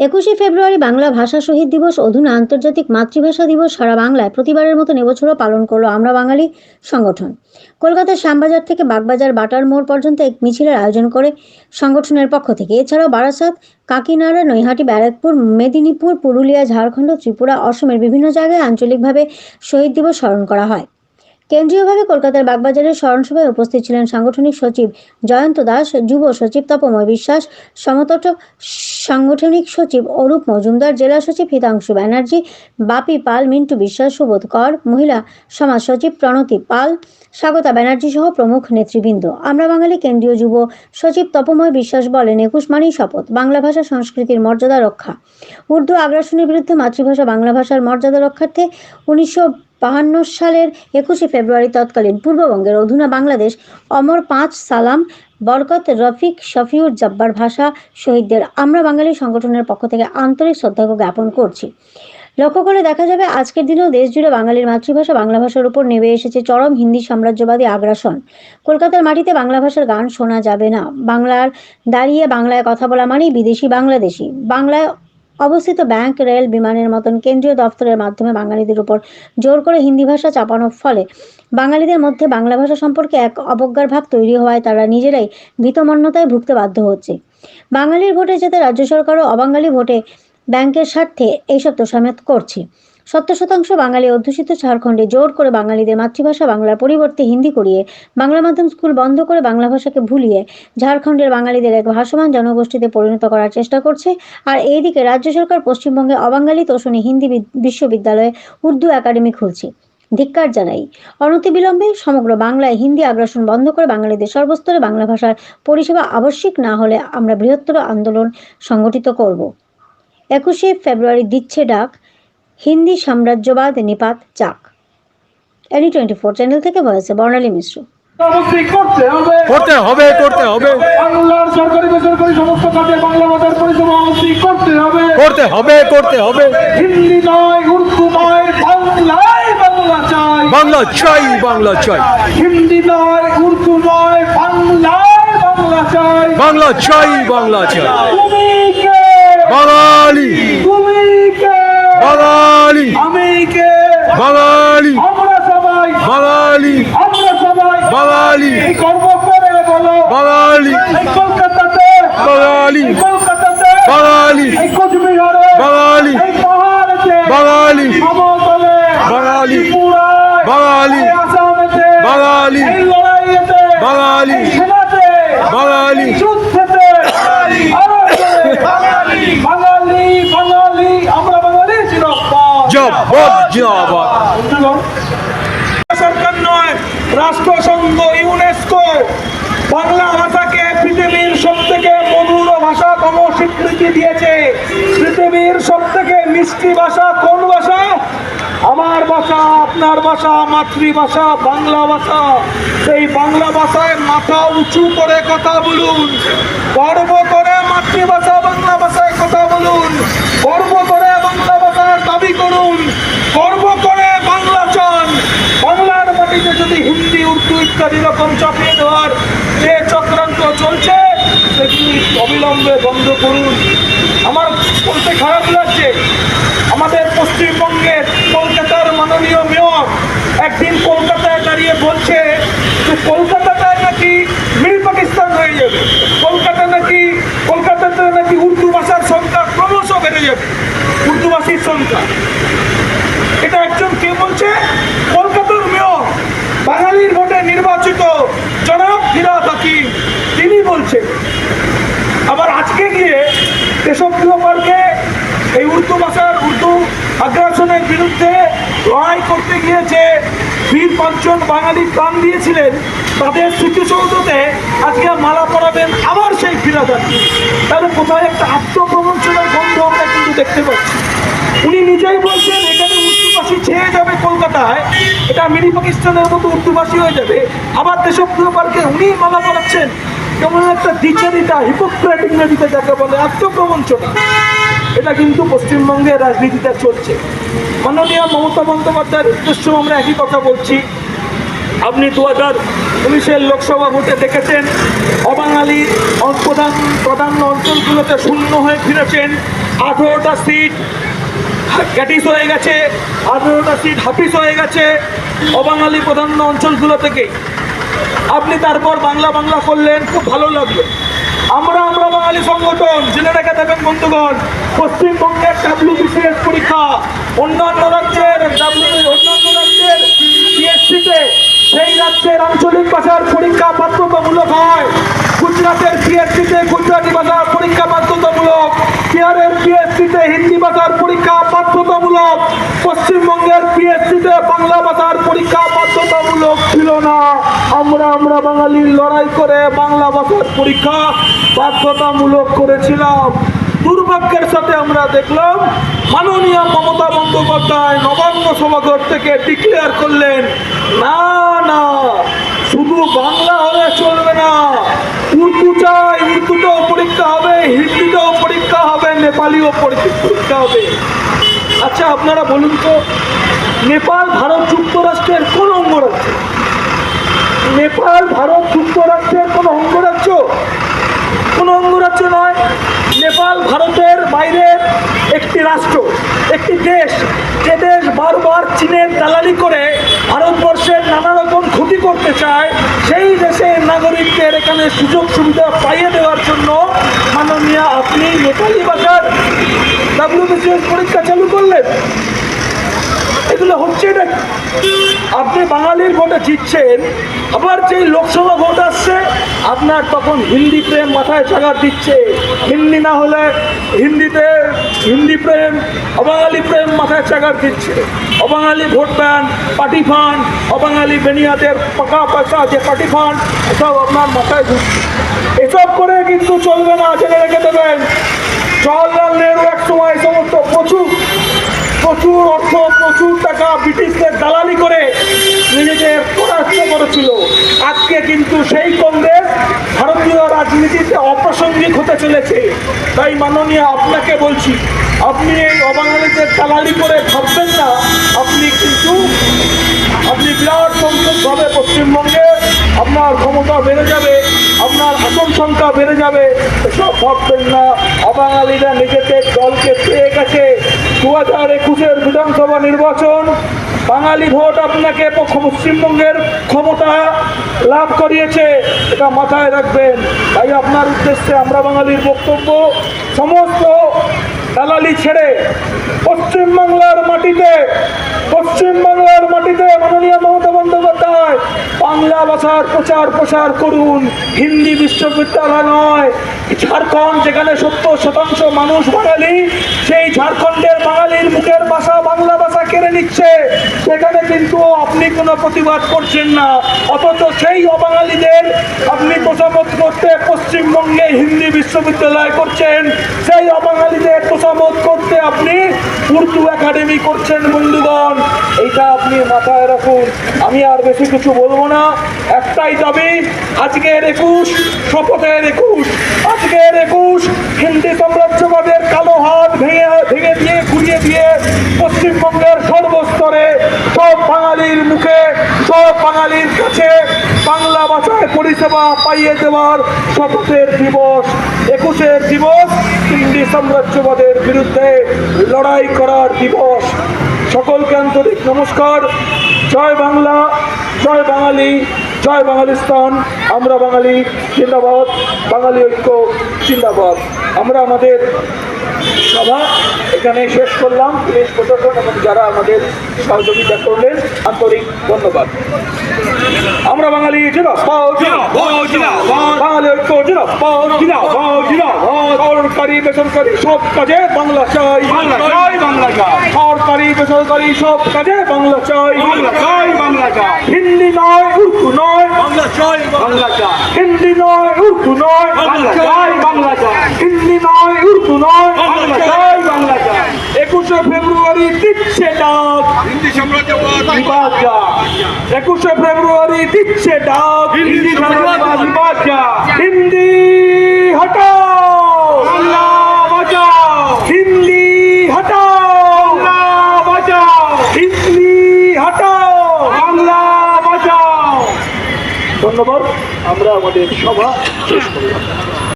একুশে ফেব্রুয়ারি বাংলা ভাষা শহীদ দিবস অধুনা আন্তর্জাতিক মাতৃভাষা দিবস সারা বাংলায় প্রতিবারের মতো এবছরও পালন করল আমরা বাঙালি সংগঠন। কলকাতার শ্যামবাজার থেকে বাগবাজার বাটার মোড় পর্যন্ত এক মিছিলের আয়োজন করে সংগঠনের পক্ষ থেকে। এছাড়াও বারাসাত, কাকিনাড়া, নৈহাটি, ব্যারাকপুর, মেদিনীপুর, পুরুলিয়া, ঝাড়খণ্ড, ত্রিপুরা, অসমের বিভিন্ন জায়গায় আঞ্চলিকভাবে শহীদ দিবস স্মরণ করা হয়। কেন্দ্রীয়ভাবে কলকাতার বাগবাজারের স্মরণসভায় উপস্থিত ছিলেন সাংগঠনিক সচিব জয়ন্ত দাস, যুব সচিব তপময় বিশ্বাস, সমতট সাংগঠনিক সচিব অরূপ মজুমদার, জেলা সচিব হিতাংশু ব্যানার্জি, বাপি পাল, মিন্টু বিশ্বাস, সুবোধ কর, মহিলা সমাজ সচিব প্রণতি পাল, স্বাগতা ব্যানার্জি সহ প্রমুখ নেতৃবৃন্দ। আমরা বাঙালি কেন্দ্রীয় যুব সচিব তপময় বিশ্বাস বলেন, একুশ মানেই শপথ, বাংলা ভাষা সংস্কৃতির মর্যাদা রক্ষা। উর্দু আগ্রাসনের বিরুদ্ধে মাতৃভাষা বাংলা ভাষার মর্যাদা রক্ষার্থে উনিশশো বাহান্ন সালের একুশে ফেব্রুয়ারি তৎকালীন পূর্ববঙ্গের অধুনা বাংলাদেশ, অমর পাঁচ সালাম, বরকত রফিক, শফিউর জব্বার ভাষা শহীদদের আমরা বাঙালি সংগঠনের পক্ষ থেকে আন্তরিক শ্রদ্ধা জ্ঞাপন করছি। লক্ষ্য করে দেখা যাবে আজকের দিনেও দেশ জুড়ে বাঙালির মাতৃভাষা বাংলা ভাষার উপর নেমে এসেছে চরম হিন্দি সাম্রাজ্যবাদী আগ্রাসন। কলকাতার মাটিতে বাংলা ভাষার গান শোনা যাবে না। বাংলার দাঁড়িয়ে বাংলায় কথা বলা মানেই বিদেশি বাংলাদেশি। বাংলায় অবস্থিত ব্যাংক, রেল বিমানের মতন কেন্দ্রীয় দপ্তরের মাধ্যমে বাঙালিদের উপর জোর করে হিন্দি ভাষা চাপানোর ফলে বাঙালিদের মধ্যে বাংলা ভাষা সম্পর্কে এক অবজ্ঞার ভাব তৈরি হওয়ায় তারা নিজেরাই ভীতমন্যতায় ভুগতে বাধ্য হচ্ছে। বাঙালির ভোটে যাতে রাজ্য সরকারও অবাঙালি ভোটে ব্যাংকের স্বার্থে এইসব তোষামেত করছে। সত্তর শতাংশ বাঙালি অধ্যুষিত ঝাড়খণ্ডে জোর করে বাঙালিদের মাতৃভাষা বাংলার পরিবর্তে হিন্দি করিয়ে বাংলা মাধ্যম স্কুল বন্ধ করে বাংলা ভাষাকে ভুলিয়ে ঝাড়খণ্ডের বাঙালিদের এক ভাসমান জনগোষ্ঠীতে পরিণত করার চেষ্টা করছে। আর এইদিকে রাজ্য সরকার পশ্চিমবঙ্গে অবাঙালি তোষণে হিন্দি বিশ্ববিদ্যালয়ে উর্দু একাডেমি খুলছে। ধিক্কার জানাই, অনতিবিলম্বে সমগ্র বাংলায় হিন্দি আগ্রাসন বন্ধ করে বাঙালিদের সর্বস্তরে বাংলা ভাষার পরিষেবা আবশ্যিক না হলে আমরা বৃহত্তর আন্দোলন সংগঠিত করব। একুশে ফেব্রুয়ারি দিচ্ছে ডাক হিন্দি সাম্রাজ্যবাদ নিপাত চাক। এনি টোয়েন্টি ফোর চ্যানেল থেকে ভয়েসে বর্ণালী মিশ্র করতে হবে। করতে হবে করতে হবে। বাংলার সরকারি বেসরকারি সমস্ত কাজে বাংলা ভাষার পরিষেবা অবশ্যই করতে হবে। করতে হবে করতে হবে। হিন্দি নয় উর্দু নয় বাংলায় বাংলা চাই। বাংলা চাই বাংলা চাই। হিন্দি নয় উর্দু নয় বাংলায় বাংলা চাই। বাংলা চাই বাংলা চাই তুমি কে বাঙালি তুমি কে বাঙালি আমি কে বাঙালি আমরা সবাই বাঙালি আমরা সবাই বাঙালি এই গর্ব করে বলো বাঙালি এই কলকাতাতে বাঙালি এই কলকাতাতে বাঙালি এই কোচবিহারে বাঙালি এই পাহাড়েতে বাঙালি। বাঙালি। বাঙালি। বাঙালি। বাঙালি। বাঙালি। জবাব জিন্দাবাদ। সরকার নয় রাষ্ট্রসংঘ ইউনেস্কো বাংলা ভাষাতম স্বীকৃতি দিয়েছে। পৃথিবীর সব থেকে মিষ্টি ভাষা কোন ভাষা? আমার ভাষা, আপনার ভাষা, মাতৃভাষা, বাংলা ভাষা। সেই বাংলা ভাষায় মাথা উঁচু করে কথা বলুন। গর্ব করে মাতৃভাষা, বাংলা ভাষায় কথা বলুন। গর্ব করে বাংলা ভাষার দাবি করুন। গর্ব করে বাংলা চান। বাংলার মাটিতে যদি হিন্দি, উর্দু ইত্যাদি রকম চাপিয়ে দেওয়ার যে চক্রান্ত চলছে সেগুলি অবিলম্বে বন্ধ করুন। আমার বলতে খারাপ লাগছে। আমাদের পশ্চিমবঙ্গের কলকাতার মাননীয় মেয়র একদিন কলকাতায় দাঁড়িয়ে বলছে যে কলকাতাটায় নাকি মিল পাকিস্তান হয়ে যাবে। কলকাতা নাকি, কলকাতাতে নাকি উর্দু ভাষার সংখ্যা ক্রমশ বেড়ে যাবে। উর্দুভাষীর সংখ্যা। এটা একজন কে বলছে? কলকাতার মেয়র, বাঙালির ভোটে নির্বাচিত জনাব ফিরাদ হাকিম। তিনি বলছেন আবার আজকে গিয়ে দেশপ্রিয় পার্কে এই উর্দু ভাষার, উর্দু আগ্রাসনের বিরুদ্ধে লড়াই করতে গিয়েছে বীর পাঁচজন বাঙালি প্রাণ দিয়েছিলেন, তাদের স্মৃতিসৌধতে আজকে মালা পরাবেন আবার সেই ফিরাদ হাকিম তাহলে কোথায় একটা আত্মপ্রবঞ্চনার গন্ধ আমরা কিন্তু দেখতে পাচ্ছি। উনি নিজেই বলছেন, এখানে উর্দুভাষী ছেয়ে যাবে কলকাতায়, এটা মিনি পাকিস্তানের মতো উর্দুভাষী হয়ে যাবে। আবার দেশপ্রিয় পার্কে উনি মালা পড়াচ্ছেন কেমন একটা দ্বিচারিতা হিপোক্রেটিক নদীতে যাকে বলে আত্মপ্রবঞ্চনা এটা কিন্তু পশ্চিমবঙ্গের রাজনীতিতে চলছে। মাননীয় মমতা বন্দ্যোপাধ্যায়ের উদ্দেশ্য আমরা একই কথা বলছি। আপনি দু হাজার উনিশের লোকসভা ভোটে দেখেছেন অবাঙালি প্রধান প্রধান অঞ্চলগুলোতে শূন্য হয়ে ফিরেছেন। আঠেরোটা সিট ক্যাটিস হয়ে গেছে, আঠেরোটা সিট হাফিস হয়ে গেছে। অবাঙালি প্রধান অঞ্চলগুলো থেকে আপনি তারপর বাংলা বাংলা করলেন, খুব ভালো লাগল। আমরা আমরা বাঙালি সংগঠন, জেনে রেখে দেবেন বন্ধুগণ, পশ্চিমবঙ্গের ডাব্লিউবিসিএস পরীক্ষা, অন্যান্য রাজ্যের ডাব্লিউ অন্যান্য রাজ্যের সেই রাজ্যের আঞ্চলিক ভাষার পরীক্ষা বাধ্যতামূলক হয়। গুজরাটের পিএসসিতে গুজরাটি ভাষার পরীক্ষা বাধ্যতামূলক। বিহারের পিএসসিতে হিন্দি ভাষার পরীক্ষা বাধ্যতামূলক। পশ্চিমবঙ্গের পিএসসিতে বাংলা ভাষার পরীক্ষা বাধ্যতামূলক ছিল না। আমরা আমরা বাঙালির লড়াই করে বাংলা ভাষার পরীক্ষা বাধ্যতামূলক করেছিলাম। দুর্ভাগ্যের সাথে আমরা দেখলাম, মাননীয় মমতা বন্দ্যোপাধ্যায় নবান্ন সভাঘর থেকে ডিক্লেয়ার করলেন, না না, শুধু বাংলা হলে চলবে না। উর্দু চাই উর্দুতেও পরীক্ষা হবে, হিন্দিতেও পরীক্ষা হবে, নেপালিও পরীক্ষা হবে। আচ্ছা আপনারা বলুন তো, নেপাল, ভারত যুক্তরাষ্ট্রের কোন অঙ্গরাজ্য নেপাল, ভারত যুক্তরাষ্ট্রের কোন অঙ্গরাজ্য? কোন অঙ্গরাজ্য নয়। নেপাল ভারতের বাইরের একটি রাষ্ট্র, একটি দেশ, যে দেশ বারবার চীনের দালালি করে ভারতবর্ষের নানা রকম ক্ষতি করতে চায়, সেই দেশের নাগরিকদের এখানে সুযোগ সুবিধা পাইয়ে দেওয়ার জন্য মাননীয় আপনি নেপালি ভাষার ডাব্লিউবিসিএস পরীক্ষা চালু করলেন। এগুলো হচ্ছে এটা। আপনি বাঙালির ভোটে জিতছেন, আবার যেই লোকসভা ভোট আসছে, আপনার তখন হিন্দি প্রেম মাথায় চাগার দিচ্ছে। হিন্দি না হলে হিন্দিতে হিন্দি প্রেম, অবাঙালি প্রেম মাথায় চাগার দিচ্ছে। অবাঙালি ভোট ব্যান পার্টি ফান্ড, অবাঙালি বেনিয়াদের পাকা পয়সা যে পার্টি ফান্ড, এসব আপনার মাথায় ঢুকছে এসব করে কিন্তু চলবে না, জেনে রেখে দেবেন। জওয়াহরলাল নেহরু এক সময় সমস্ত প্রচুর প্রচুর অর্থ, প্রচুর টাকা ব্রিটিশদের দালালি করে নিজেদের পরাস্ত করেছিল। আজকে কিন্তু সেই কংগ্রেস ভারতীয় রাজনীতিতে অপ্রাসঙ্গিক হতে চলেছে। তাই মাননীয় আপনাকে বলছি, আপনি এই অবাঙালিদের দালালি করে ভাববেন না। আপনি কিন্তু, আপনি বিরাট সংখ্যকভাবে পশ্চিমবঙ্গে আপনার ক্ষমতা বেড়ে যাবে, আপনার আসন সংখ্যা বেড়ে যাবে। এসব ভাববেন না। অবাঙালিরা নিজেদের দলকে পেয়ে গেছে। দু হাজার একুশের বিধানসভা নির্বাচন, বাঙালি ভোট আপনাকে পশ্চিমবঙ্গের ক্ষমতা লাভ করিয়েছে, এটা মাথায় রাখবেন। তাই আপনার উদ্দেশ্যে আমরা বাঙালির বক্তব্য সমস্ত দালালি ছেড়ে পশ্চিমবাংলার মাটিতে পশ্চিমবাংলার মাটিতে মাননীয় মমতা বন্দ্যোপাধ্যায় বাংলা ভাষার প্রচার প্রসার করুন। হিন্দি বিশ্ববিদ্যালয় নয়, ঝাড়খণ্ড যেখানে সত্তর শতাংশ মানুষ বাঙালি, সেই ঝাড়খণ্ডের বাঙালির মুখের ভাষা বাংলা ভাষা কেড়ে নিচ্ছে। সেখানে কিন্তু আপনি কোনো প্রতিবাদ করছেন না। অথচ সেই অবাঙালিদের আপনি তোষামত করতে পশ্চিমবঙ্গে হিন্দি বিশ্ববিদ্যালয় করছেন। সেই অবাঙালিদের তোষামত করতে আপনি উর্দু একাডেমি করছেন, বন্ধুগণ। এটা আপনি মাথায় রাখুন। আমি আর বেশি কিছু বলব না। একটাই দাবি, আজকের একুশ, শপথের একুশ। আজকের একুশ, হিন্দি সাম্রাজ্যবাদের কালো হাত ভেঙে ভেঙে দিয়ে, ঘুরিয়ে দিয়ে পশ্চিমবঙ্গের সর্বস্তরে সব বাঙালির মুখে, সব বাঙালির কাছে বাংলা ভাষায় পরিষেবা পাইয়ে দেওয়ার শপথের দিবস। একুশের দিবস হিন্দি সাম্রাজ্যবাদের বিরুদ্ধে লড়াই করার দিবস। সকলকে আন্তরিক নমস্কার। জয় বাংলা, জয় বাঙালি। জয় বাঙালিস্তান আমরা বাঙালি জিন্দাবাদ বাঙালি ঐক্য জিন্দাবাদ। আমরা আমাদের সভা এখানে শেষ করলাম। পুলিশ প্রশাসন এবং যারা আমাদের সহযোগিতা করলেন আন্তরিক ধন্যবাদ। আমরা বাঙালি জিন্দাবাদ বাঙালি ঐক্য জিন্দাবাদ। সরকারি বেসরকারি সব কাজে বাংলা চাই। বাংলা চাই, বাংলা চাই। সরকারি বেসরকারি সব কাজে চাই, বাংলা চাই। হিন্দি নয় উর্দু নয় বাংলা চাই বাংলা। চাই হিন্দি নয় উর্দু নয় বাংলা চাই বাংলা চাই হিন্দি নয় উর্দু নয় বাংলা চাই বাংলা চাই একুশে ফেব্রুয়ারি দিচ্ছে ডাক হিন্দি সাম্রাজ্যবাদ বিবাদ যা একুশে ফেব্রুয়ারি দিচ্ছে ডাক হিন্দি সাম্রাজ্যবাদ বিবাদ যা হিন্দি হটাও বাংলা বাঁচাও হিন্দি হটাও বাংলা বাঁচাও হিন্দি হটাও বাংলা বাঁচাও ধন্যবাদ আমরা আমাদের সভা শেষ করলাম।